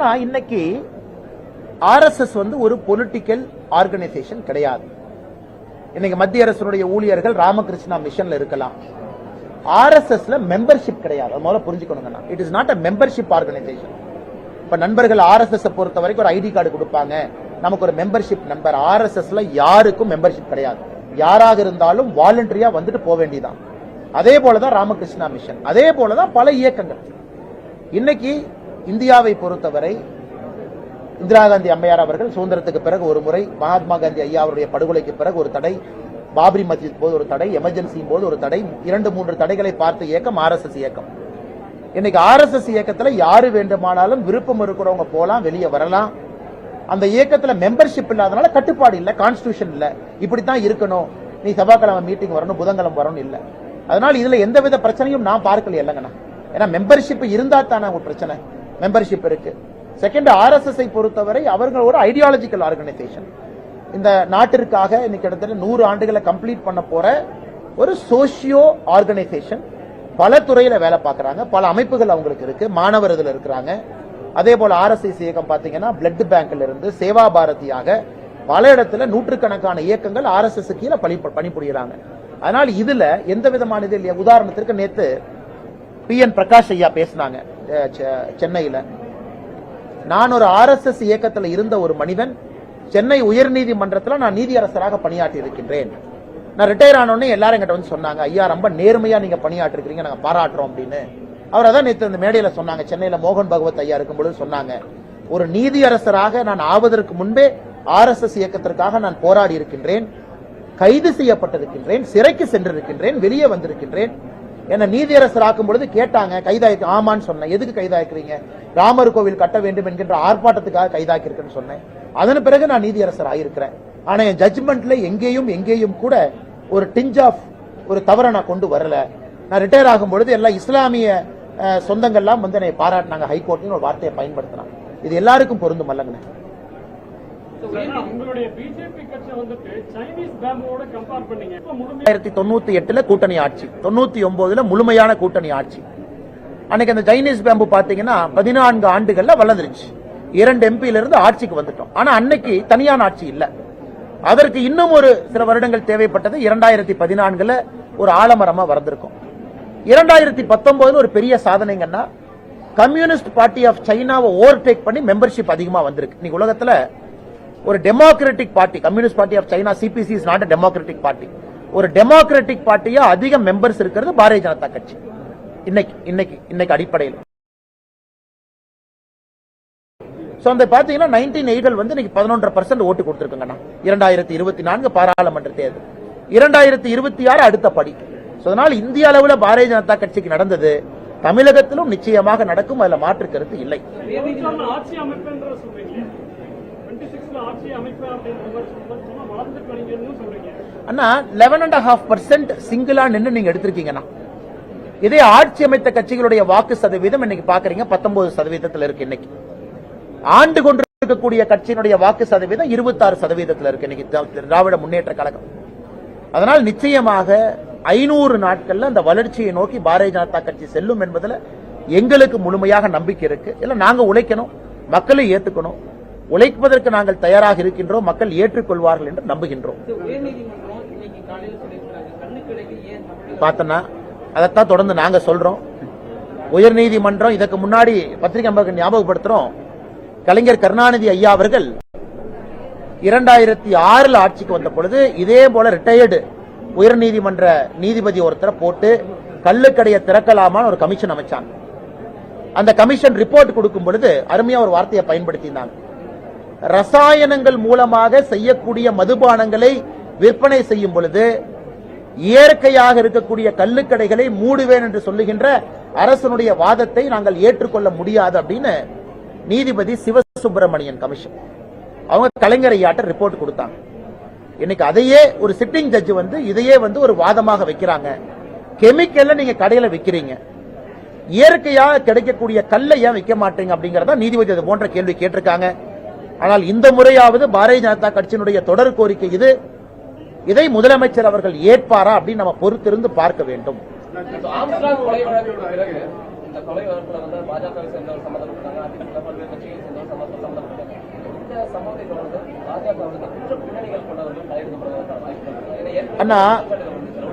ஆனா இன்னைக்கு ஆர்எஸ்எஸ் வந்து ஒரு பொலிட்டிக்கல் ஆர்கனைசேஷன் கிடையாது. இன்னைக்கு மத்திய அரசுடைய ஊழியர்கள் ராமகிருஷ்ணா மிஷன்ல இருக்கலாம். ஆர்எஸ்எஸ்ல மெம்பர்ஷிப் கிடையாது. அது முதல்ல புரிஞ்சுக்கணுங்கண்ணா it is not a membership organisation இப்ப நண்பர்கள் ஆர்எஸ்எஸ் பொறுத்த வரைக்கும் ஒரு ஐடி கார்டு கொடுப்பாங்க. நமக்கு ஒரு மெம்பர்ஷிப் நம்பர் ஆர்எஸ்எஸ்ல யாருக்கும் மெம்பர்ஷிப் கிடையாது. யாராக இருந்தாலும் வாலண்டரியா வந்துட்டு போக வேண்டியதான் அதே போலதான் ராமகிருஷ்ணா மிஷன் அதே போலதான் பல இயக்கங்கள். இன்னைக்கு இந்தியாவை பொறுத்தவரை இந்திரா காந்தி அம்மையார் அவர்கள் சுதந்திரத்துக்கு பிறகு ஒரு முறை மகாத்மா காந்தி ஐயா அவருடைய படுகொலைக்கு பிறகு ஒரு தடை பாபரி மஸ்ஜித் போது ஒரு தடை எமர்ஜென்சியின் போது ஒரு தடை இரண்டு மூன்று தடைகளை பார்த்த இயக்கம் ஆர்எஸ்எஸ் இயக்கம். இன்னைக்கு ஆர்எஸ்எஸ் இயக்கத்துல யாரு வேண்டுமானாலும் விருப்பம் இருக்கிறவங்க போலாம் வெளியே வரலாம். அந்த இயக்கத்துல மெம்பர்ஷிப் இல்லாதனால கட்டுப்பாடு இல்ல கான்ஸ்டியூஷன் இல்ல. இப்படித்தான் இருக்கணும். நீ செவ்வாய்க்கிழமை மீட்டிங் வரணும் புதன்கிழமை வரணும் இல்ல. அதனால இதுல எந்தவித பிரச்சனையும் நான் பார்க்கல இல்லைங்கண்ணா. ஏன்னா மெம்பர்ஷிப் இருந்தா தானே ஒரு பிரச்சனை. மெம்பர்ஷிப் இருக்கு. செகண்ட் ஆர்எஸ்எஸ் பொறுத்தவரை அவர்கள் ஒரு ஐடியாலஜிக்கல் ஆர்கனைசேஷன் இந்த நாட்டிற்காக இன்னைக்கு கிட்டத்தட்ட நூறு ஆண்டுகளை கம்ப்ளீட் பண்ண போற ஒரு சோசியோ ஆர்கனைசேஷன் பல துறையில வேலை பார்க்கறாங்க. பல அமைப்புகள் அவங்களுக்கு இருக்கு. மாணவர் இதில் இருக்கிறாங்க. அதே போல ஆர்எஸ்எஸ் இயக்கம் பாத்தீங்கன்னா பிளட் பேங்க்ல இருந்து சேவா பாரதியாக பல இடத்துல நூற்றுக்கணக்கான இயக்கங்கள் ஆர்எஸ்எஸ் கீழே பணி பணிபுரிகிறாங்க அதனால இதுல எந்த விதமான இது இல்லையா? உதாரணத்திற்கு நேற்று பி என் பிரகாஷ் ஐயா பேசினாங்க சென்னையில் செ- நான் ஒரு ஆர்எஸ்எஸ் இயக்கத்தில் இருந்த ஒரு மனிதன் சென்னை உயர்நீதிமன்றத்தில் நான் நீதியரசராக பணியாற்றி இருக்கின்றேன். நான் ரிட்டையர் ஆனோடனே எல்லாரும் என்கிட்ட வந்து சொன்னாங்க ஐயா ரொம்ப நேர்மையாக நீங்கள் பணியாற்றிருக்கிறீங்க நாங்கள் பாராட்டுறோம் அப்படின்னு. அவர் அதான் நேற்று இந்த மேடையில் சொன்னாங்க சென்னையில் மோகன் பகவத் ஐயா இருக்கும்பொழுது சொன்னாங்க ஒரு நீதியரசராக நான் ஆவதற்கு முன்பே ஆர்எஸ்எஸ் இயக்கத்திற்காக நான் போராடி இருக்கின்றேன் கைது செய்யப்பட்டிருக்கின்றேன் சிறைக்கு சென்றிருக்கின்றேன் வெளியே வந்திருக்கின்றேன் என்ன நீதியரசர் ஆக்கும் பொழுது கேட்டாங்க கைதாக்கி ஆமான்னு சொன்னேன். எதுக்கு கைதாக்கிறீங்க ராமர் கோவில் கட்ட வேண்டும் என்கின்ற ஆர்ப்பாட்டத்துக்காக கைதாக்கியிருக்குன்னு சொன்னேன். அதன் பிறகு நான் நீதியரசர் ஆயிருக்கிறேன். ஆனா என் ஜட்ஜ்மெண்ட்ல எங்கேயும் எங்கேயும் கூட ஒரு டிஞ்ச் ஆஃப் ஒரு தவறை நான் கொண்டு வரல. நான் ரிட்டையர் ஆகும் பொழுது எல்லாம் இஸ்லாமிய சொந்தங்கள்லாம் வந்து என்னை பாராட்டினாங்க ஹைகோர்ட்னு ஒரு வார்த்தையை பயன்படுத்தினாங்க. இது எல்லாருக்கும் பொருந்தும் அல்லங்கண்ணே. ஆயிரத்தி தொண்ணூத்தி எட்டுல கூட்டணி ஆட்சி தொண்ணூத்தி ஒன்பதுல முழுமையான கூட்டணி ஆட்சி. அன்னைக்கு அந்த சைனீஸ் பேம்பு பாத்தீங்கன்னா பதினான்கு ஆண்டுகள்ல வளர்ந்துருச்சு. இரண்டு எம்பியில இருந்து ஆட்சிக்கு வந்துட்டோம். ஆனா அன்னைக்கு தனியான ஆட்சி இல்ல. அதற்கு இன்னும் ஒரு சில வருடங்கள் தேவைப்பட்டது. இரண்டாயிரத்தி பதினான்குல ஒரு ஆலமரமா வளர்ந்திருக்கும். இரண்டாயிரத்தி பத்தொன்பதுல ஒரு பெரிய சாதனைங்கன்னா கம்யூனிஸ்ட் பார்ட்டி ஆஃப் சைனாவை ஓவர்டேக் பண்ணி மெம்பர்ஷிப் அதிகமா வந்திருக்கு. இன்னைக்கு உலகத்துல ஒரு democratic party communist party of China CPC is not democratic party ஒரு டெமோக்ராட்டிக் பார்ட்டியா அதிக மெம்பர்ஸ் இருக்கிறது பாரதிய ஜனதா கட்சி. இன்னைக்கு இன்னைக்கு இன்னைக்கு அடிப்படையில். ஸோ அந்த பாத்தீங்கன்னா நைன்டீன் எயிட்டில் வந்து இன்னைக்கு பதினொன்றரை பர்சன்ட் ஓட்டு கொடுத்திருக்குங்கண்ணா இரண்டாயிரத்தி இருபத்தி நான்கு பாராளுமன்ற தேர்தல். இரண்டாயிரத்தி இருபத்தி ஆறு அடுத்த படி. ஸோ அதனால் இந்திய அளவுல பாரதிய ஜனதா கட்சிக்கு நடந்தது. தமிழகத்திலும் நிச்சயமாக நடக்கும் அதுல மாற்று கருத்து இல்லை. அண்ணா லெவன் அண்ட் ஹாஃப் பர்சன்ட் சிங்கிளா நின்று நீங்க எடுத்திருக்கீங்கண்ணா. இதே ஆட்சி அமைத்த கட்சிகளுடைய வாக்கு சதவீதம் இன்னைக்கு பாக்குறீங்க பத்தொன்பது சதவீதத்தில் இருக்கு இன்னைக்கு. ஆண்டு கொண்டு இருக்கக்கூடிய கட்சியினுடைய வாக்கு சதவீதம் இருபத்தாறு சதவீதத்தில் இருக்கு இன்னைக்கு திராவிட முன்னேற்ற கழகம். அதனால் நிச்சயமாக ஐநூறு நாட்கள்ல அந்த வளர்ச்சியை நோக்கி பாரதிய ஜனதா கட்சி செல்லும் என்பதுல எங்களுக்கு முழுமையாக நம்பிக்கை இருக்கு. இல்ல நாங்க உழைக்கணும் மக்களை ஏத்துக்கணும் உழைப்பதற்கு நாங்கள் தயாராக இருக்கின்றோம் மக்கள் ஏற்றுக்கொள்வார்கள் என்று நம்புகின்றோம். பார்த்தனா அதைத்தான் தொடர்ந்து நாங்க சொல்றோம். உயர்நீதிமன்றம் இதற்கு முன்னாடி பத்திரிகை நம்பருக்கு ஞாபகப்படுத்துறோம். கலைஞர் கருணாநிதி ஐயா அவர்கள் இரண்டாயிரத்தி ஆறுல ஆட்சிக்கு வந்த பொழுது இதே போல ரிட்டையர்டு உயர்நீதிமன்ற நீதிபதி ஒருத்தரை போட்டு கள்ளுக்கடையை திறக்கலாமான்னு ஒரு கமிஷன் அமைச்சாங்க. அந்த கமிஷன் ரிப்போர்ட் கொடுக்கும் பொழுது அருமையா ஒரு வார்த்தையை பயன்படுத்தினாங்க ரசாயனங்கள் மூலமாக செய்யக்கூடிய மதுபானங்களை விற்பனை செய்யும் பொழுது இயற்கையாக இருக்கக்கூடிய கள்ளுக்கடைகளை மூடுவேன் என்று சொல்லுகின்ற அரசனுடைய வாதத்தை நாங்கள் ஏற்றுக்கொள்ள முடியாது அப்படின்னு நீதிபதி சிவசுப்பிரமணியன் கமிஷன். அவங்க கலைஞரையாட்ட ரிப்போர்ட் கொடுத்தாங்க. இன்னைக்கு அதையே ஒரு சிட்டிங் ஜட்ஜ் வந்து இதையே வந்து ஒரு வாதமாக வைக்கிறாங்க. கெமிக்கல்ல நீங்க கடையில விற்கிறீங்க இயற்கையாக கிடைக்கக்கூடிய கல்லை ஏன் விற்க மாட்டீங்க அப்படிங்கறத நீதிபதி அது போன்ற கேள்வி கேட்டிருக்காங்க. ஆனால் இந்த முறையாவது பாரதிய ஜனதா கட்சியினுடைய தொடர் கோரிக்கை இது. இதை முதலமைச்சர் அவர்கள் ஏற்பாரா அப்படின்னு நம்ம பொறுத்திருந்து பார்க்க வேண்டும். அண்ணா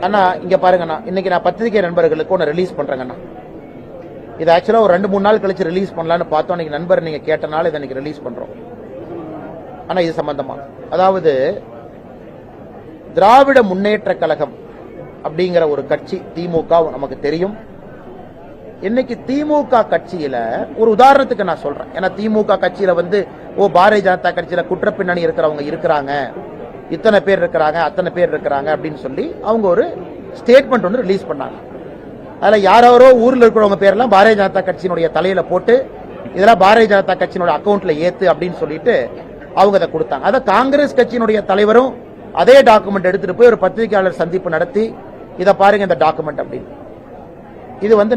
அண்ணா இங்க பாருங்கண்ணா இன்னைக்கு நான் பத்திரிகை நண்பர்களுக்கு ஒன்று ரிலீஸ் பண்றேங்கண்ணா இது ஆக்சுவலா ஒரு ரெண்டு மூணு நாள் கழிச்சு ரிலீஸ் பண்ணலாம்னு பார்த்தோம். இன்னைக்கு நண்பர் நீங்க கேட்டனால இதை இன்னைக்கு ரிலீஸ் பண்றோம். ஆனா இது சம்பந்தமா? அதாவது திராவிட முன்னேற்ற கழகம் அப்படிங்கிற ஒரு கட்சி திமுக நமக்கு தெரியும். இன்னைக்கு திமுக கட்சியில ஒரு உதாரணத்துக்கு நான் சொல்றேன். ஏன்னா திமுக கட்சியில வந்து ஓ பாரதிய ஜனதா கட்சியில குற்றப்பின்னணி இருக்கிறவங்க இருக்கிறாங்க. இத்தனை பேர் இருக்கிறாங்க அத்தனை பேர் இருக்கிறாங்க அப்படின்னு சொல்லி அவங்க ஒரு ஸ்டேட்மெண்ட் ஒன்று ரிலீஸ் பண்ணாங்க. அதில் யாரோ ஊர்ல இருக்கிறவங்க பேரெல்லாம் பாரதிய ஜனதா கட்சியினுடைய தலையில போட்டு இதெல்லாம் பாரதிய ஜனதா கட்சியினுடைய அக்கௌண்ட்ல ஏத்து அப்படின்னு சொல்லிட்டு அவங்க அதை கொடுத்தாங்க. அதை காங்கிரஸ் கட்சியினுடைய தலைவரும் அதே டாக்குமெண்ட் எடுத்துட்டு போய் ஒரு பத்திரிகையாளர் சந்திப்பு நடத்தி இதை பாருங்க இந்த டாக்குமெண்ட் அப்படின்னு. இது வந்து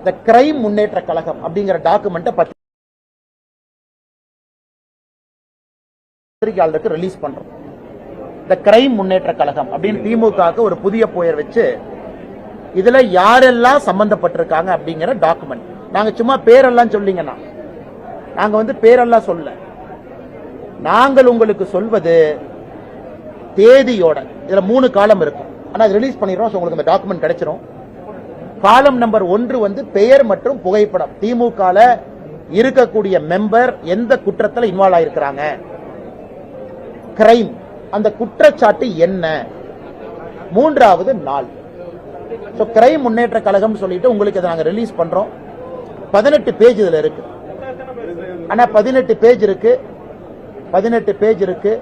இந்த கிரைம் முன்னேற்ற கழகம் அப்படிங்கிற டாக்குமெண்ட்டை பத்திரிகையாளருக்கு ரிலீஸ் பண்றோம். இந்த கிரைம் முன்னேற்ற கழகம் அப்படின்னு திமுகவுக்கு ஒரு புதிய போயர் வச்சு இதுல யாரெல்லாம் சம்பந்தப்பட்டிருக்காங்க அப்படிங்கிற டாக்குமெண்ட் நாங்கள் சும்மா பேரெல்லாம் சொல்லிங்கண்ணா நாங்கள் வந்து பேரெல்லாம் சொல்ல. நாங்கள் உங்களுக்கு சொல்வது தேதியோட. இதில் மூணு காலம் இருக்கும். ஆனால் ரிலீஸ் பண்ணிடுறோம். ஸோ உங்களுக்கு இந்த டாக்குமெண்ட் கிடைச்சிரும். காலம் நம்பர் ஒன்று வந்து பெயர் மற்றும் புகைப்படம். திமுகவில் இருக்கக்கூடிய மெம்பர் எந்த குற்றத்தில் இன்வால்வ் ஆயிருக்கிறாங்க? கிரைம் அந்த குற்றச்சாட்டு என்ன? மூன்றாவது நாள். ஸோ கிரைம் முன்னேற்ற கழகம் சொல்லிட்டு உங்களுக்கு இதை நாங்கள் ரிலீஸ் பண்றோம். பதினெட்டு பேஜ் இதுல இருக்கு. ஆனா பதினெட்டு பேஜ் இருக்கு. பதினெட்டு பேஜ் இருக்கு.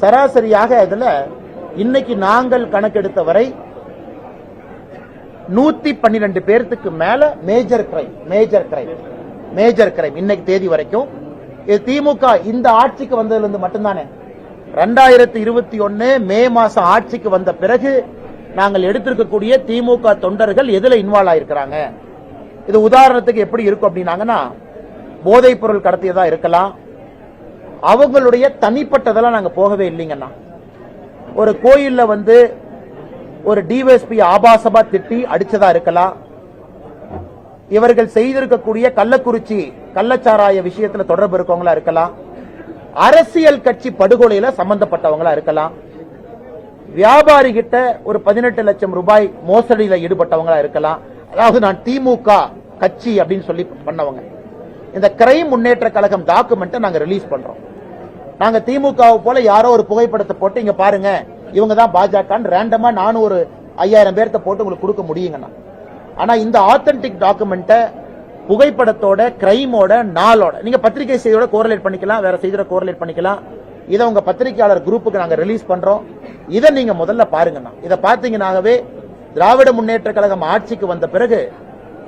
சராசரியாக இதுல இன்னைக்கு நாங்கள் கணக்கெடுத்த வரை நூத்தி பன்னிரெண்டு பேர்த்துக்கு மேல major crime major crime major crime இன்னைக்கு தேதி வரைக்கும். இது திமுக இந்த ஆட்சிக்கு வந்ததுல இருந்து மட்டும்தானே. ரெண்டாயிரத்தி இருபத்தி ஒன்னு மே மாசம் ஆட்சிக்கு வந்த பிறகு நாங்கள் எடுத்திருக்கக்கூடிய திமுக தொண்டர்கள் எதுல இன்வால்வ் ஆயிருக்கிறாங்க? இது உதாரணத்துக்கு எப்படி இருக்கும் அப்படின்னாங்கன்னா போதைப் பொருள் கடத்தியதா இருக்கலாம். அவங்களுடைய தனிப்பட்டதெல்லாம் நாங்கள் போகவே இல்லைங்கண்ணா. ஒரு கோயிலில் வந்து ஒரு டிஎஸ்பி ஆபாசமா திட்டி அடிச்சதா இருக்கலாம். இவர்கள் செய்திருக்கக்கூடிய கள்ளக்குறிச்சி கள்ளச்சாராய விஷயத்துல தொடர்பு இருக்கவங்களா இருக்கலாம். அரசியல் கட்சி படுகொலையில சம்பந்தப்பட்டவங்களா இருக்கலாம். வியாபாரி கிட்ட ஒரு பதினெட்டு லட்சம் ரூபாய் மோசடியில ஈடுபட்டவங்களா இருக்கலாம். அதாவது நான் திமுக கட்சி அப்படின்னு சொல்லி பண்ணவங்க. இந்த கிரைம் முன்னேற்ற கழகம் டாக்குமெண்ட்டை நாங்க ரிலீஸ் பண்றோம். நாங்க திமுக போல யாரோ ஒரு புகைப்படத்தை போட்டு இங்க பாருங்க இவங்க தான் பாஜகன்னு ரேண்டமா நானும் ஒரு ஐயாயிரம் பேர்த்த போட்டு உங்களுக்கு கொடுக்க முடியுங்கண்ணா ஆனா இந்த ஆத்தென்டிக் டாக்குமெண்ட்டை புகைப்படத்தோட கிரைமோட நாளோட நீங்க பத்திரிகை செய்தியோட கோரலேட் பண்ணிக்கலாம் வேற செய்தியோட கோரலேட் பண்ணிக்கலாம். இதை உங்க பத்திரிகையாளர் குரூப்புக்கு நாங்க ரிலீஸ் பண்றோம். இதை நீங்க முதல்ல பாருங்கண்ணா இதை பார்த்தீங்கன்னாகவே திராவிட முன்னேற்ற கழகம் ஆட்சிக்கு வந்த பிறகு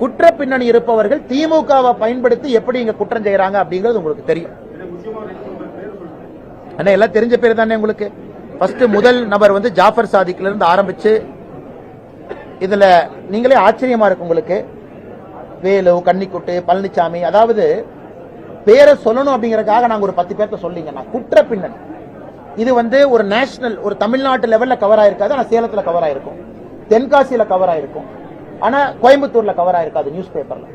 குற்ற பின்னணி இருப்பவர்கள் திமுகவை பயன்படுத்தி எப்படி இங்க குற்றம் செய்யறாங்க அப்படிங்கிறது உங்களுக்கு தெரியும். அண்ணா எல்லாம் தெரிஞ்ச பேர் தானே உங்களுக்கு? ஃபர்ஸ்ட் முதல் நபர் வந்து ஜாஃபர் சாதிக்ல இருந்து ஆரம்பிச்சு இதுல நீங்களே ஆச்சரியமா இருக்கு உங்களுக்கு. வேலு கன்னிக்குட்டு பழனிசாமி அதாவது பேரை சொல்லணும் அப்படிங்கறதுக்காக நாங்க ஒரு பத்து பேர்த்த சொல்லிங்கன்னா குற்ற பின்னணி இது வந்து ஒரு நேஷனல் ஒரு தமிழ்நாட்டு லெவல்ல கவர் ஆயிருக்காது ஆனா சேலத்துல கவர் ஆயிருக்கும். தென்காசியில கவர் ஆயிருக்கும். ஆனா கோயம்புத்தூர்ல கவர் ஆயிருக்காது நியூஸ் பேப்பர்ல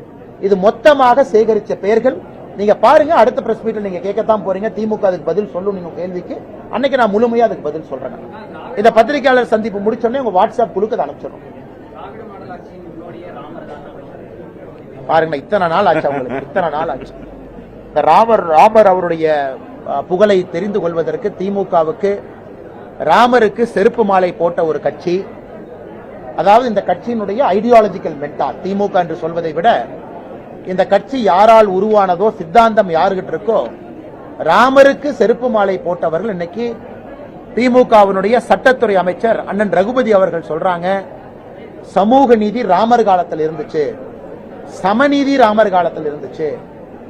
இது மொத்தமாக சேகரிச்ச பெயர்கள். நீங்க பாருங்க அடுத்த பிரஸ் மீட்டில் நீங்க கேட்கத்தான் போறீங்க. திமுக அதுக்கு பதில் சொல்லும் நீங்க கேள்விக்கு அன்னைக்கு நான் முழுமையா அதுக்கு பதில் சொல்றேன். இந்த பத்திரிகையாளர் சந்திப்பு முடிச்சோடனே உங்க வாட்ஸ்அப் குழுக்கு அதை அனுப்பிச்சிடும் பாருங்க இத்தனை நாள் ஆச்சு அவங்களுக்கு. இத்தனை நாள் ஆச்சு. இந்த ராமர் ராமர் அவருடைய புகழை தெரிந்து கொள்வதற்கு திமுகவுக்கு ராமருக்கு செருப்பு மாலை போட்ட ஒரு கட்சி அதாவது இந்த கட்சியினுடைய ஐடியாலஜிக்கல் மென்டார் திமுக என்று சொல்வதை விட இந்த கட்சி யாரால் உருவானதோ சித்தாந்தம் யாருகிட்ட இருக்கோ ராமருக்கு செருப்பு மாலை போட்டவர்கள் இன்னைக்கு திமுகவினுடைய சட்டத்துறை அமைச்சர் அண்ணன் ரகுபதி அவர்கள் சொல்றாங்க சமூக நீதி ராமர் காலத்தில் இருந்துச்சு. சமநீதி ராமர் காலத்தில் இருந்துச்சு.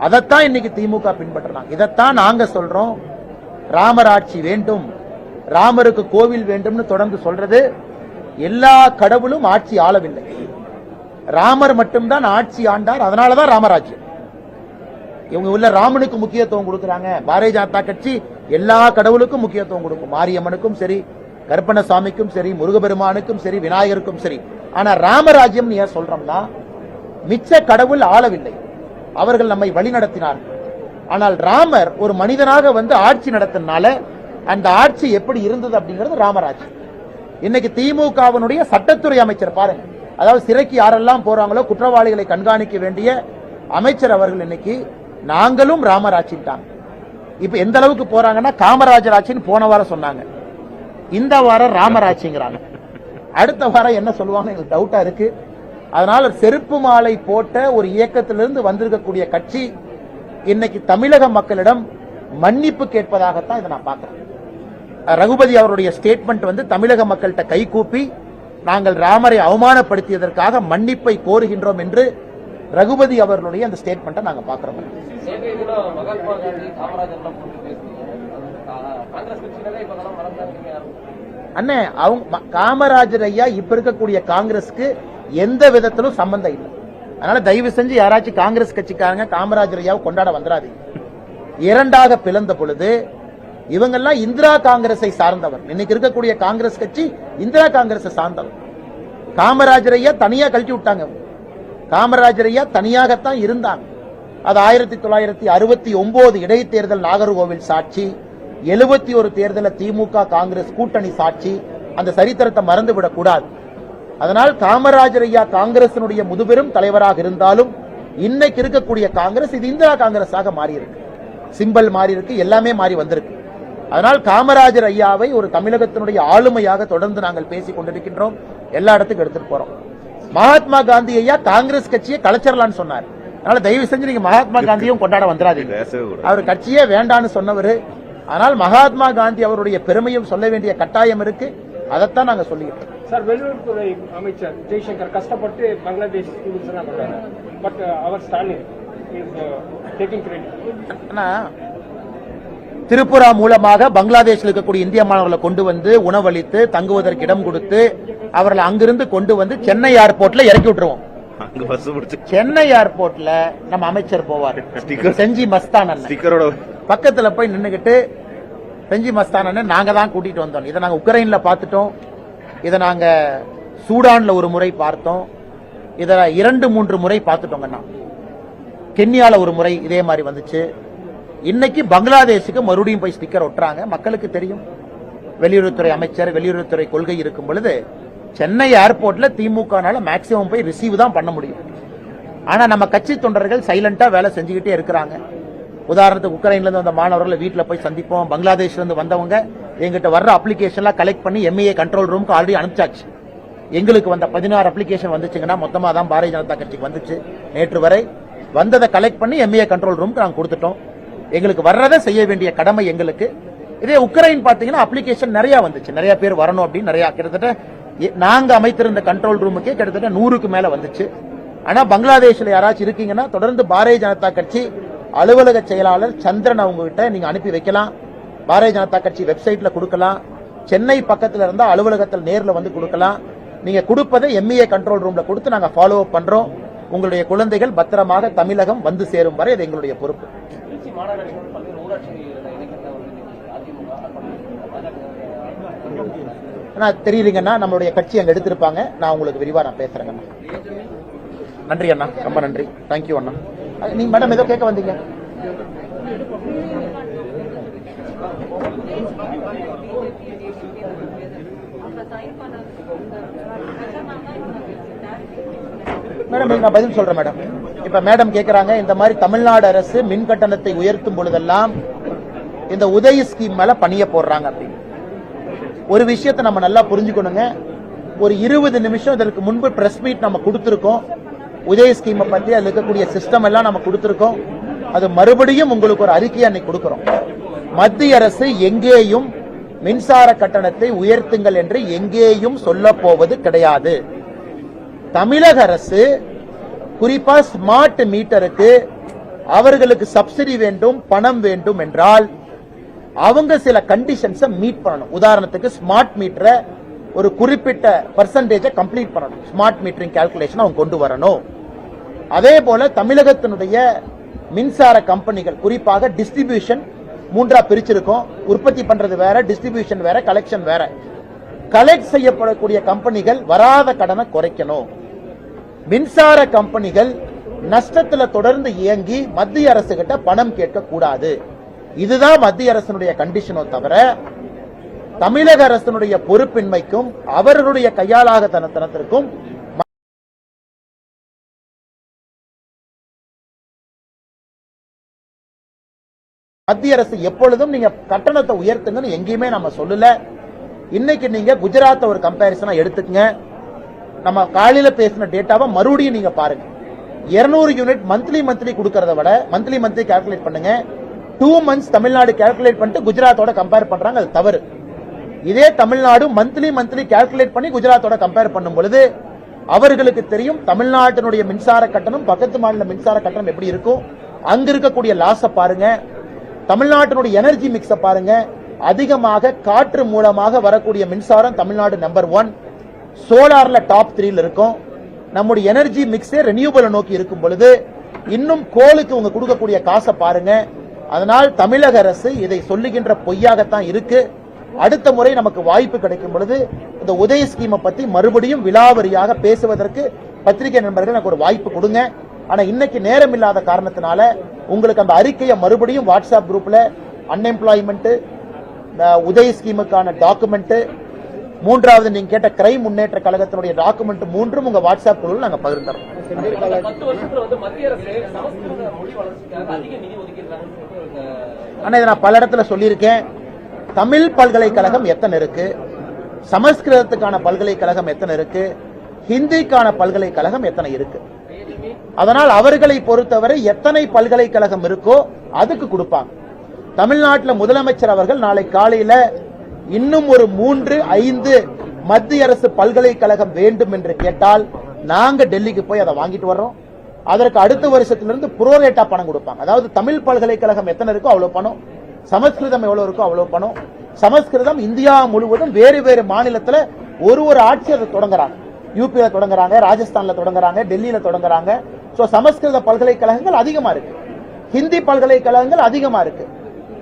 அதைத்தான் இன்னைக்கு திமுக பின்பற்றுறாங்க இதைத்தான் நாங்க சொல்றோம். ராமராட்சி வேண்டும். ராமருக்கு கோவில் வேண்டும்னு தொடர்ந்து சொல்றது. எல்லா கடவுளும் ஆட்சி ஆளவில்லை. ராமர் மட்டும்தான் ஆட்சி ஆண்டார் அதனாலதான் ராமராஜ்யம். இவங்க உள்ள ராமனுக்கு முக்கியத்துவம் கொடுக்குறாங்க. பாரதிய ஜனதா கட்சி எல்லா கடவுளுக்கும் முக்கியத்துவம் கொடுக்கும். மாரியம்மனுக்கும் சரி கருப்பணசாமிக்கும் சரி முருகபெருமானுக்கும் சரி விநாயகருக்கும் சரி. ஆனா ராமராஜ்யம் ஏன் சொல்றோம்னா மிச்ச கடவுள் ஆளவில்லை. அவர்கள் நம்மை வழி நடத்தினார்கள். ஆனால் ராமர் ஒரு மனிதனாக வந்து ஆட்சி நடத்தினால அந்த ஆட்சி எப்படி இருந்தது அப்படிங்கிறது ராமராஜ்யம். இன்னைக்கு திமுகவினுடைய சட்டத்துறை அமைச்சர் பாருங்க. அதாவது சிறைக்கு யாரெல்லாம் போறாங்களோ குற்றவாளிகளை கண்காணிக்க வேண்டிய அமைச்சர் அவர்கள் இன்னைக்கு நாங்களும் ராமராட்சிட்டாங்க இப்ப எந்த அளவுக்கு போறாங்கன்னா காமராஜர் ஆட்சின்னு போன வாரம் சொன்னாங்க. இந்த வாரம் ராமராட்சிங்கிறாங்க அடுத்த வாரம் என்ன சொல்லுவாங்க எங்களுக்கு டவுட்டா இருக்கு. அதனால செருப்பு மாலை போட்ட ஒரு இயக்கத்திலிருந்து வந்திருக்கக்கூடிய கட்சி இன்னைக்கு தமிழக மக்களிடம் மன்னிப்பு கேட்பதாகத்தான் இதை நான் பார்க்கிறேன். ரகுபதி அவருடைய ஸ்டேட்மெண்ட் வந்து தமிழக மக்கள்கிட்ட கைகூப்பி நாங்கள் ராமரை அவமானப்படுத்தியதற்காக மன்னிப்பை கோருகின்றோம் என்று ரகுபதி அவர்களுடைய அந்த ஸ்டேட்மெண்ட்டை நாங்க பார்க்கிறோம் கா- அண்ணே அவங்க காமராஜர் ஐயா இப்ப இருக்கக்கூடிய காங்கிரஸ்க்கு எந்த விதத்திலும் சம்பந்தம் இல்லை. அதனால தயவு செஞ்சு யாராச்சும் காங்கிரஸ் கட்சிக்காரங்க காமராஜர் ஐயாவை கொண்டாட வந்துடாதீங்க. இரண்டாக பிளந்த பொழுது இவங்கெல்லாம் இந்திரா காங்கிரஸை சார்ந்தவர். இன்னைக்கு இருக்கக்கூடிய காங்கிரஸ் கட்சி இந்திரா காங்கிரஸை சார்ந்தவர். காமராஜர் ஐயா தனியா கழட்டி விட்டாங்க காமராஜர் ஐயா தனியாகத்தான் இருந்தாங்க. அது ஆயிரத்தி தொள்ளாயிரத்தி அறுபத்தி ஒன்பது இடைத்தேர்தல் நாகர்கோவில் சாட்சி எழுபத்தி ஒரு தேர்தலில் திமுக காங்கிரஸ் கூட்டணி சாட்சி அந்த சரித்திரத்தை மறந்துவிடக் கூடாது. அதனால் காமராஜர் ஐயா காங்கிரசினுடைய முதுபெரும் தலைவராக இருந்தாலும் இன்னைக்கு இருக்கக்கூடிய காங்கிரஸ் இது இந்திரா காங்கிரஸாக மாறி இருக்கு சிம்பல் மாறி இருக்கு எல்லாமே மாறி வந்திருக்கு. அதனால் காமராஜர் ஐயாவை ஒரு தமிழகத்தினுடைய ஆளுமையாக தொடர்ந்து நாங்கள் பேசிக் கொண்டிருக்கின்றோம். எல்லா இடத்துக்கும் எடுத்துட்டு போறோம். மகாத்மா காந்தி ஐயா காங்கிரஸ் கட்சியை கலைச்சிடலாம்னு சொன்னார். அதனால தயவு செஞ்சு நீங்க மகாத்மா காந்தியும் கொண்டாட வந்துடாதீங்க. அவர் கட்சியே வேண்டான்னு சொன்னவர். ஆனால் மகாத்மா காந்தி அவருடைய பெருமையும் சொல்ல வேண்டிய கட்டாயம் இருக்கு. அதைத்தான் நாங்க சொல்லிக்கிட்டு. சார் வெளியுறவுத்துறை அமைச்சர் ஜெய்சங்கர் கஷ்டப்பட்டு பங்களாதேஷ் பட் அவர் ஸ்டாலின் கிரெடிட் ஆனா திரிபுரா மூலமாக பங்களாதேஷில் இருக்கக்கூடிய இந்திய மாணவர்களை கொண்டு வந்து உணவளித்து தங்குவதற்கு இடம் கொடுத்து அவர்களை அங்கிருந்து கொண்டு வந்து சென்னை ஏர்போர்ட்ல இறக்கி விட்டுருவோம். சென்னை ஏர்போர்ட்ல நம்ம அமைச்சர் போவார். செஞ்சி மஸ்தான் பக்கத்துல போய் நின்னுகிட்டு செஞ்சி மஸ்தான் நாங்க தான் கூட்டிட்டு வந்தோம். இதை நாங்க உக்ரைன்ல பார்த்துட்டோம். இதை நாங்க சூடான்ல ஒரு முறை பார்த்தோம். இத இரண்டு மூன்று முறை பார்த்துட்டோங்கண்ணா. கென்யால ஒரு முறை இதே மாதிரி வந்துச்சு. இன்னைக்கு பங்களாதேஷுக்கு மறுபடியும் போய் ஸ்டிக்கர் ஒட்டுறாங்க. மக்களுக்கு தெரியும். வெளியுறவுத்துறை அமைச்சர் வெளியுறவுத்துறை கொள்கை இருக்கும் பொழுது சென்னை ஏர்போர்ட்ல திமுகனால மேக்சிமம் போய் ரிசீவ் தான் பண்ண முடியும். ஆனா நம்ம கட்சி தொண்டர்கள் சைலண்டா வேலை செஞ்சுக்கிட்டே இருக்கிறாங்க. உதாரணத்துக்கு உக்ரைன்ல இருந்து வந்த மாணவர்களை வீட்டில் போய் சந்திப்போம். பங்களாதேஷ்ல இருந்து வந்தவங்க எங்கிட்ட வர்ற அப்ளிகேஷன்லாம் கலெக்ட் பண்ணி எம்ஏ கண்ட்ரோல் ரூமுக்கு ஆல்ரெடி அனுப்பிச்சாச்சு. எங்களுக்கு வந்த பதினாறு அப்ளிகேஷன் வந்துச்சுங்கன்னா மொத்தமாக தான் பாரதிய ஜனதா கட்சிக்கு வந்துச்சு நேற்று வரை. வந்ததை கலெக்ட் பண்ணி எம்ஏ கண்ட்ரோல் ரூமுக்கு நாங்கள் கொடுத்துட்டோம். எங்களுக்கு வர்றதை செய்ய வேண்டிய கடமை எங்களுக்கு. இதே உக்ரைன் பார்த்தீங்கன்னா அப்ளிகேஷன் நிறைய வந்துச்சு. நிறைய பேர் வரணும் அப்படின்னு நிறைய கிட்டத்தட்ட நாங்க அமைத்திருந்த கண்ட்ரோல் ரூமுக்கே கிட்டத்தட்ட நூறுக்கு மேல வந்துச்சு. ஆனா பங்களாதேஷ்ல யாராச்சும் இருக்கீங்கன்னா தொடர்ந்து பாரதிய ஜனதா கட்சி அலுவலக செயலாளர் சந்திரன் அவங்க கிட்ட நீங்க அனுப்பி வைக்கலாம். பாரதிய ஜனதா கட்சி வெப்சைட்ல கொடுக்கலாம். சென்னை பக்கத்துல இருந்தா அலுவலகத்தில் நேர்ல வந்து கொடுக்கலாம். நீங்க கொடுப்பதை எம்இஏ கண்ட்ரோல் ரூம்ல கொடுத்து நாங்க ஃபாலோ அப் பண்றோம். உங்களுடைய குழந்தைகள் பத்திரமாக தமிழகம் வந்து சேரும் வரை அது எங்களுடைய பொறுப்பு. மாநகராட்சியோட பல்வேறு ஊராட்சி இணைக்கிறத வந்து ஆனா தெரியுதுங்கன்னா நம்மளுடைய கட்சி அங்க எடுத்திருப்பாங்க. நான் உங்களுக்கு விரிவா நான் பேசுறேங்கண்ணா நன்றி அண்ணா ரொம்ப நன்றி. தேங்க்யூ அண்ணா. நீங்க மேடம் ஏதோ கேட்க வந்தீங்க. மேடம் நான் பதில் சொல்றேன் மேடம். இப்ப மேடம் கேக்குறாங்க இந்த மாதிரி தமிழ்நாடு அரசு மின் கட்டணத்தை உயர்த்தும் பொழுதெல்லாம் இந்த உதய ஸ்கீம் மேல பணிய போடுறாங்க அப்படின்னு. ஒரு விஷயத்தை நம்ம நல்லா புரிஞ்சுக்கணுங்க. ஒரு இருபது நிமிஷம் இதற்கு முன்பு பிரஸ் மீட் நம்ம கொடுத்துருக்கோம். உதய ஸ்கீமை பற்றி அதுல இருக்கக்கூடிய சிஸ்டம் எல்லாம் நம்ம கொடுத்துருக்கோம். அது மறுபடியும் உங்களுக்கு ஒரு அறிக்கையை அன்னைக்கு கொடுக்குறோம். மத்திய அரசு எங்கேயும் மின்சார கட்டணத்தை உயர்த்துங்கள் என்று எங்கேயும் சொல்ல போவது கிடையாது. தமிழக அரசு குறிப்பா ஸ்மார்ட் மீட்டருக்கு அவர்களுக்கு சப்சிடி வேண்டும் பணம் வேண்டும் என்றால் அவங்க சில கண்டிஷன்ஸை மீட் பண்ணணும். உதாரணத்துக்கு ஸ்மார்ட் மீட்டரை ஒரு குறிப்பிட்ட பர்சன்டேஜை கம்ப்ளீட் பண்ணணும். ஸ்மார்ட் மீட்டரிங் கால்குலேஷன் அவங்க கொண்டு வரணும். அதே போல தமிழகத்தினுடைய மின்சார கம்பெனிகள் குறிப்பாக டிஸ்ட்ரிபியூஷன் மூன்றா பிரிச்சிருக்கோம். உற்பத்தி பண்றது வேற டிஸ்ட்ரிபியூஷன் வேற கலெக்ஷன் வேற. கலெக்ட் செய்யப்படக்கூடிய கம்பெனிகள் வராத கடனை குறைக்கணும். மின்சார கம்பெனிகள் நஷ்டத்துல தொடர்ந்து இயங்கி மத்திய அரசு கிட்ட பணம் கேட்க கூடாது இதுதான் மத்திய அரசினுடைய கண்டிஷனோ தவிர தமிழக அரசினுடைய பொறுப்பின்மைக்கும் அவர்களுடைய கையாளாக தனத்தனத்திற்கும் மத்திய அரசு எப்பொழுதும் நீங்க கட்டணத்தை உயர்த்துங்கன்னு எங்கேயுமே நம்ம சொல்லல. இன்னைக்கு நீங்க குஜராத்தை ஒரு கம்பாரிசனா எடுத்துக்கங்க. நம்ம காலையில பேசின டேட்டாவை மறுபடியும் நீங்க பாருங்க. 200 யூனிட் மந்த்லி மந்த்லி கொடுக்கறத விட மந்த்லி மந்த்லி கால்குலேட் பண்ணுங்க. டூ மந்த்ஸ் தமிழ்நாடு கால்குலேட் பண்ணிட்டு குஜராத்தோட கம்பேர் பண்றாங்க அது தவறு. இதே தமிழ்நாடு மந்த்லி மந்த்லி கால்குலேட் பண்ணி குஜராத்தோட கம்பேர் பண்ணும் பொழுது அவர்களுக்கு தெரியும் தமிழ்நாட்டினுடைய மின்சார கட்டணம் பக்கத்து மாநில மின்சார கட்டணம் எப்படி இருக்கும். அங்க இருக்கக்கூடிய லாஸ பாருங்க. தமிழ்நாட்டினுடைய எனர்ஜி மிக்ஸ பாருங்க. அதிகமாக காற்று மூலமாக வரக்கூடிய மின்சாரம் தமிழ்நாடு நம்பர் ஒன் சோலாரில் டாப் த்ரீல இருக்கும். நம்முடைய எனர்ஜி மிக்ஸே ரெனியூபிளை நோக்கி இருக்கும் பொழுது இன்னும் கோலுக்கு உங்க கொடுக்கக்கூடிய காசை பாருங்க. அதனால் தமிழக அரசு இதை சொல்லுகின்ற பொய்யாகத்தான் இருக்கு. அடுத்த முறை நமக்கு வாய்ப்பு கிடைக்கும் பொழுது இந்த உதய ஸ்கீமை பத்தி மறுபடியும் விலாவரியாக பேசுவதற்கு பத்திரிகை நண்பர்கள் எனக்கு ஒரு வாய்ப்பு கொடுங்க. ஆனா இன்னைக்கு நேரம் இல்லாத காரணத்தினால உங்களுக்கு அந்த அறிக்கையை மறுபடியும் வாட்ஸ்அப் குரூப்ல அன்எம்ப்ளாய்மெண்ட் உதய ஸ்கீமுக்கான டாக்குமெண்ட் மூன்றாவது நீங்க கேட்ட கிரைம் முன்னேற்ற கழகத்தினுடைய டாக்குமெண்ட் மூன்றும் உங்க வாட்ஸ்அப் குழுவில் நாங்க பகிர்ந்துறோம். ஆனா இதை நான் பல இடத்துல சொல்லியிருக்கேன். தமிழ் பல்கலைக்கழகம் எத்தனை இருக்கு? சமஸ்கிருதத்துக்கான பல்கலைக்கழகம் எத்தனை இருக்கு? ஹிந்திக்கான பல்கலைக்கழகம் எத்தனை இருக்கு? அதனால் அவர்களை பொறுத்தவரை எத்தனை பல்கலைக்கழகம் இருக்கோ அதுக்கு கொடுப்பாங்க. தமிழ்நாட்டில் முதலமைச்சர் அவர்கள் நாளை காலையில இன்னும் ஒரு மூன்று ஐந்து மத்திய அரசு பல்கலைக்கழகம் வேண்டும் என்று கேட்டால் நாங்க டெல்லிக்கு போய் அதை வாங்கிட்டு வர்றோம். அதற்கு அடுத்த வருஷத்திலிருந்து புரோரேட்டா பணம் கொடுப்பாங்க. அதாவது தமிழ் பல்கலைக்கழகம் எத்தனை இருக்கோ அவ்வளவு பணம் சமஸ்கிருதம் எவ்வளவு இருக்கோ அவ்வளவு பணம். சமஸ்கிருதம் இந்தியா முழுவதும் வேறு வேறு மாநிலத்துல ஒரு ஒரு ஆட்சி அதை தொடங்குறாங்க. யூபியில தொடங்குறாங்க ராஜஸ்தான்ல தொடங்குறாங்க டெல்லியில தொடங்குறாங்க. சோ சமஸ்கிருத பல்கலைக்கழகங்கள் அதிகமா இருக்கு. ஹிந்தி பல்கலைக்கழகங்கள் அதிகமா இருக்கு.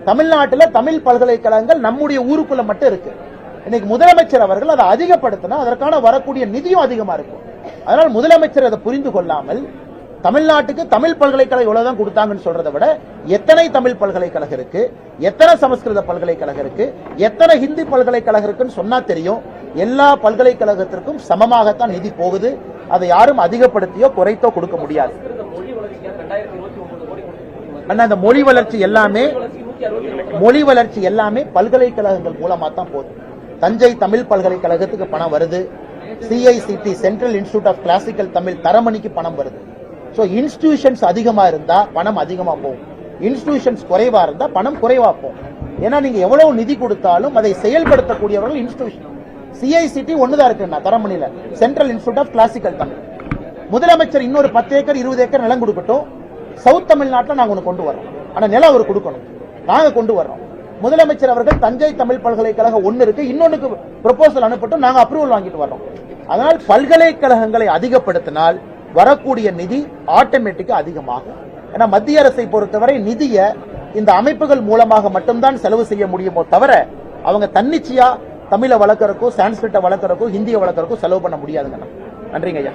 தமிழ்நாட்டுல தமிழ் பல்கலைக்கழகங்கள் நம்முடைய ஊருக்குள்ள மட்டும் இருக்கு. இன்னைக்கு முதலமைச்சர் அவர்கள் அதை அதிகப்படுத்தினா அதற்கான வரக்கூடிய நிதியும் அதிகமா இருக்கும். அதனால் முதலமைச்சர் அதை புரிந்து கொள்ளாமல் தமிழ்நாட்டுக்கு தமிழ் பல்கலைக்கழகம் இவ்வளவுதான் கொடுத்தாங்கன்னு சொல்றதை விட எத்தனை தமிழ் பல்கலைக்கழகம் இருக்கு எத்தனை சமஸ்கிருத பல்கலைக்கழகம் இருக்கு எத்தனை ஹிந்தி பல்கலைக்கழகம் இருக்குன்னு சொன்னா தெரியும். எல்லா பல்கலைக்கழகத்திற்கும் சமமாகத்தான் நிதி போகுது. அதை யாரும் அதிகப்படுத்தியோ குறைத்தோ கொடுக்க முடியாது. அந்த மொழி வளர்ச்சி எல்லாமே மொழி வளர்ச்சி எல்லாமே பல்கலைக்கழகங்கள் மூலமா தான் போகுது. தஞ்சை தமிழ் பல்கலைக்கழகத்துக்கு பணம் வருது. CICT central institute of classical Tamil தரமணிக்கு பணம் வருது. ஸோ இன்ஸ்டிடியூஷன்ஸ் அதிகமா இருந்தா பணம் அதிகமா போகும். இன்ஸ்டிடியூஷன்ஸ் குறைவா இருந்தா பணம் குறைவா போகும். ஏன்னா நீங்க எவ்வளவு நிதி கொடுத்தாலும் அதை செயல்படுத்தக்கூடியவர்கள் இன்ஸ்டிடியூஷன் சிஐசிடி ஒண்ணுதான் இருக்கு தரமணியில. Central institute of classical Tamil முதலமைச்சர் இன்னொரு பத்து ஏக்கர் இருபது ஏக்கர் நிலம் கொடுக்கட்டும். சவுத் தமிழ்நாட்டில் நாங்க ஒன்று கொண்டு வரோம். ஆனா நிலம் அவர் கொடுக்கணும். நாங்க கொண்டு வர்றோம். முதலமைச்சர் அவர்கள் தஞ்சை தமிழ் பல்கலைக்கழகம் ஒன்னு இருக்கு இன்னொன்னுக்கு ப்ரொபோசல் அனுப்பட்டும் நாங்க அப்ரூவல் வாங்கிட்டு வர்றோம். அதனால் பல்கலைக்கழகங்களை அதிகப்படுத்தினால் வரக்கூடிய நிதி ஆட்டோமேட்டிக்கா அதிகமாகும். ஏன்னா மத்திய அரசை பொறுத்தவரை நிதியை இந்த அமைப்புகள் மூலமாக மட்டும்தான் செலவு செய்ய முடியுமோ தவிர அவங்க தன்னிச்சையா தமிழை வளர்க்கறக்கோ சான்ஸ்கிரிட்டை வளர்க்கறக்கோ ஹிந்தியை வளர்க்கறக்கோ செலவு பண்ண முடியாதுங்க. நன்றிங்க ஐயா.